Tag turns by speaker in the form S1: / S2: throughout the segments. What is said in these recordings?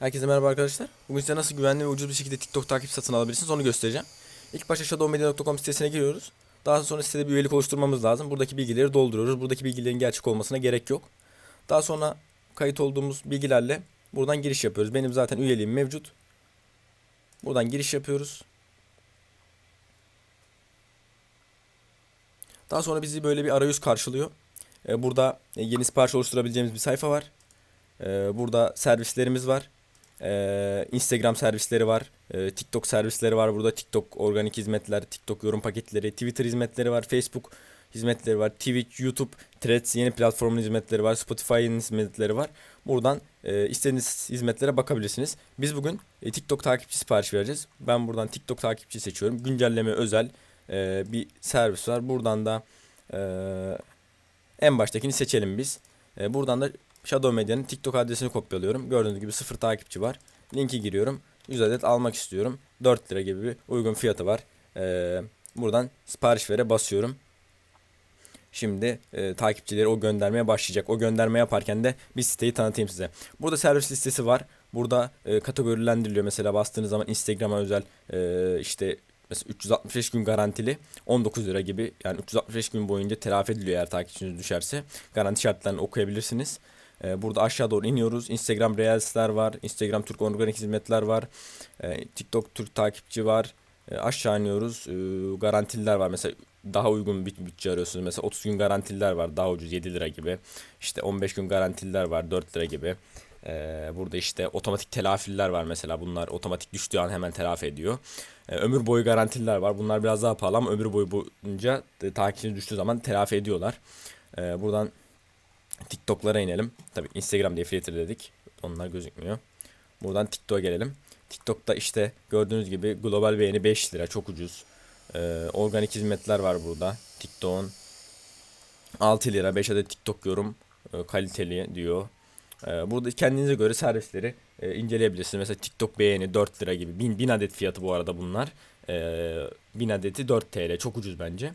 S1: Herkese merhaba arkadaşlar. Bugün size nasıl güvenli ve ucuz bir şekilde TikTok takip satın alabilirsiniz onu göstereceğim. İlk başta shadowmedia.com sitesine giriyoruz. Daha sonra sitede bir üyelik oluşturmamız lazım. Buradaki bilgileri dolduruyoruz. Buradaki bilgilerin gerçek olmasına gerek yok. Daha sonra kayıt olduğumuz bilgilerle buradan giriş yapıyoruz. Benim zaten üyeliğim mevcut. Buradan giriş yapıyoruz. Daha sonra bizi böyle bir arayüz karşılıyor. Ee, Burada e, yeni sipariş oluşturabileceğimiz bir sayfa var. Ee, Burada servislerimiz var. Ee, Instagram servisleri var. Ee, TikTok servisleri var. Burada TikTok organik hizmetler, TikTok yorum paketleri, Twitter hizmetleri var. Facebook hizmetleri var. Twitch, YouTube, Threads yeni platformun hizmetleri var. Spotify'ın hizmetleri var. Buradan e, istediğiniz hizmetlere bakabilirsiniz. Biz bugün e, TikTok takipçi sipariş vereceğiz. Ben buradan TikTok takipçi seçiyorum. Güncelleme özel e, bir servis var. Buradan da e, en baştakini seçelim biz. E, buradan da Shadow Media'nın TikTok adresini kopyalıyorum. Gördüğünüz gibi sıfır takipçi var. Linki giriyorum. 100 adet almak istiyorum. 4 lira gibi bir uygun fiyatı var. Ee, buradan sipariş vere basıyorum. Şimdi e, takipçileri o göndermeye başlayacak. O gönderme yaparken de bir siteyi tanıtayım size. Burada servis listesi var. Burada e, kategorilendiriliyor. Mesela bastığınız zaman Instagram'a özel e, işte mesela 365 gün garantili 19 lira gibi. Yani 365 gün boyunca telafi ediliyor eğer takipçiniz düşerse. Garanti şartlarını okuyabilirsiniz. Ee, Burada aşağı doğru iniyoruz. Instagram Reels'ler var. Instagram Türk organik hizmetler var. Ee, TikTok Türk takipçi var. Ee, Aşağı iniyoruz. Garantililer var. Mesela daha uygun bir bütçe arıyorsunuz. Mesela 30 gün garantililer var. Daha ucuz 7 lira gibi. İşte 15 gün garantililer var 4 lira gibi. Ee, burada işte otomatik telafiller var mesela. Bunlar otomatik düştüğü an hemen telafi ediyor. Ömür boyu garantililer var. Bunlar biraz daha pahalı ama ömür boyu boyunca e, takipçiniz düştüğü zaman telafi ediyorlar. Buradan TikTok'lara inelim. Tabi Instagram diye filtre dedik. Onlar gözükmüyor. Buradan TikTok'a gelelim. TikTok'ta işte gördüğünüz gibi global beğeni 5 lira çok ucuz. Ee, organik hizmetler var burada. TikTok'un 6 lira 5 adet TikTok yorum e, kaliteli diyor. Ee, burada kendinize göre servisleri e, inceleyebilirsiniz. Mesela TikTok beğeni 4 lira gibi. 1000, 1000 adet fiyatı bu arada bunlar. Ee, 1000 adeti 4 TL. Çok ucuz bence.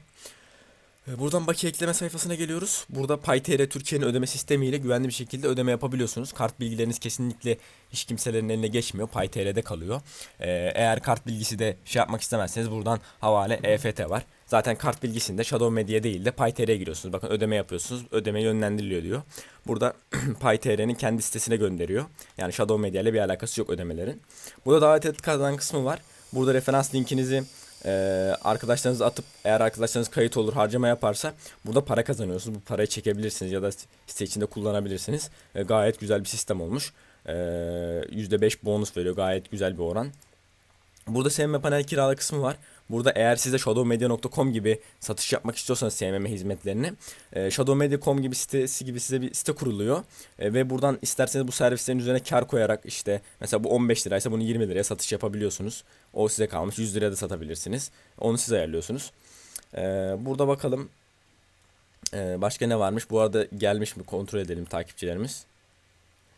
S1: Ee, Buradan bakiye ekleme sayfasına geliyoruz. Burada PayTR Türkiye'nin ödeme sistemiyle güvenli bir şekilde ödeme yapabiliyorsunuz. Kart bilgileriniz kesinlikle hiç kimselerin eline geçmiyor. PayTR'de kalıyor. Ee, eğer kart bilgisi de şey yapmak istemezseniz buradan havale EFT var. Zaten kart bilgisinde Shadow Media değil de PayTR'ye giriyorsunuz. Bakın ödeme yapıyorsunuz. Ödeme yönlendiriliyor diyor. Burada PayTR'nin kendi sitesine gönderiyor. Yani Shadow Media ile bir alakası yok ödemelerin. Burada davet et kısmı var. Burada referans linkinizi ee, arkadaşlarınızı atıp eğer arkadaşlarınız kayıt olur harcama yaparsa burada para kazanıyorsunuz. Bu parayı çekebilirsiniz ya da site içinde kullanabilirsiniz. Ee, gayet güzel bir sistem olmuş. Ee, %5 bonus veriyor. Gayet güzel bir oran. Burada SMM panel kirala kısmı var. Burada eğer siz de shadowmedia.com gibi satış yapmak istiyorsanız SMM hizmetlerini e, shadowmedia.com gibi sitesi gibi size bir site kuruluyor. E, ve buradan isterseniz bu servislerin üzerine kar koyarak işte mesela bu 15 liraysa bunu 20 liraya satış yapabiliyorsunuz. O size kalmış 100 liraya da satabilirsiniz. Onu siz ayarlıyorsunuz. E, burada bakalım e, başka ne varmış. Bu arada gelmiş mi kontrol edelim takipçilerimiz.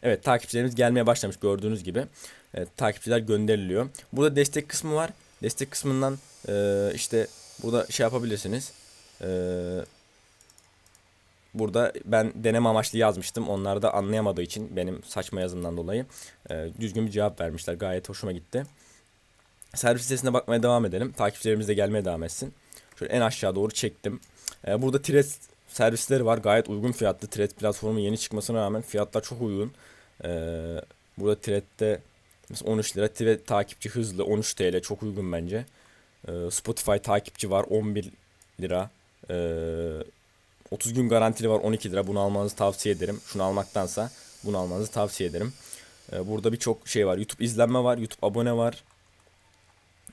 S1: Evet takipçilerimiz gelmeye başlamış gördüğünüz gibi. E, takipçiler gönderiliyor. Burada destek kısmı var. Destek kısmından e, işte burada şey yapabilirsiniz. E, burada ben deneme amaçlı yazmıştım. Onlar da anlayamadığı için benim saçma yazımdan dolayı e, düzgün bir cevap vermişler. Gayet hoşuma gitti. Servis sitesine bakmaya devam edelim. Takipçilerimiz de gelmeye devam etsin. Şöyle en aşağı doğru çektim. E, burada Threads servisleri var. Gayet uygun fiyatlı. Threads platformu yeni çıkmasına rağmen fiyatlar çok uygun. E, burada Threads'te Mesela 13 lira. Twitter takipçi hızlı 13 TL çok uygun bence. Ee, Spotify takipçi var 11 lira. Ee, 30 gün garantili var 12 lira. Bunu almanızı tavsiye ederim. Şunu almaktansa bunu almanızı tavsiye ederim. Ee, burada birçok şey var. YouTube izlenme var. YouTube abone var.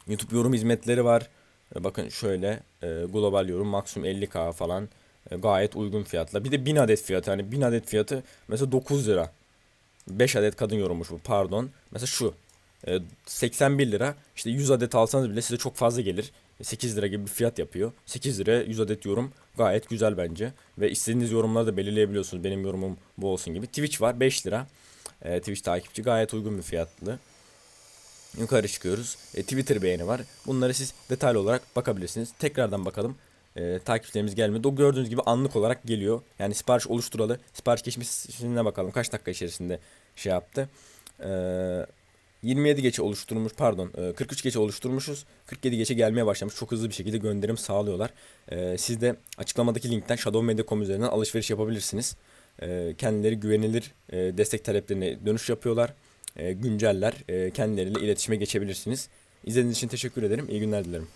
S1: YouTube yorum hizmetleri var. Ee, bakın şöyle e, global yorum maksimum 50k falan. Gayet uygun fiyatla. Bir de 1000 adet fiyatı. Yani 1000 adet fiyatı mesela 9 lira. 5 adet kadın yorummuş bu pardon. Mesela şu. e, 81 lira. İşte 100 adet alsanız bile size çok fazla gelir. 8 lira gibi bir fiyat yapıyor. 8 lira 100 adet yorum gayet güzel bence. Ve istediğiniz yorumları da belirleyebiliyorsunuz. Benim yorumum bu olsun gibi. Twitch var 5 lira. E, Twitch takipçi gayet uygun bir fiyatlı. Yukarı çıkıyoruz. E, Twitter beğeni var. Bunları siz detaylı olarak bakabilirsiniz. Tekrardan bakalım. E, takipçilerimiz gelmedi. O gördüğünüz gibi anlık olarak geliyor. Yani sipariş oluşturalı. Sipariş geçmişine bakalım. Kaç dakika içerisinde şey yaptı. Ee, 27 geçe oluşturmuş pardon e, 43 geçe oluşturmuşuz. 47 geçe gelmeye başlamış. Çok hızlı bir şekilde gönderim sağlıyorlar. Ee, siz de açıklamadaki linkten shadowmedia.com üzerinden alışveriş yapabilirsiniz. Ee, kendileri güvenilir e, destek taleplerine dönüş yapıyorlar. E, günceller. E, kendileriyle iletişime geçebilirsiniz. İzlediğiniz için teşekkür ederim. İyi günler dilerim.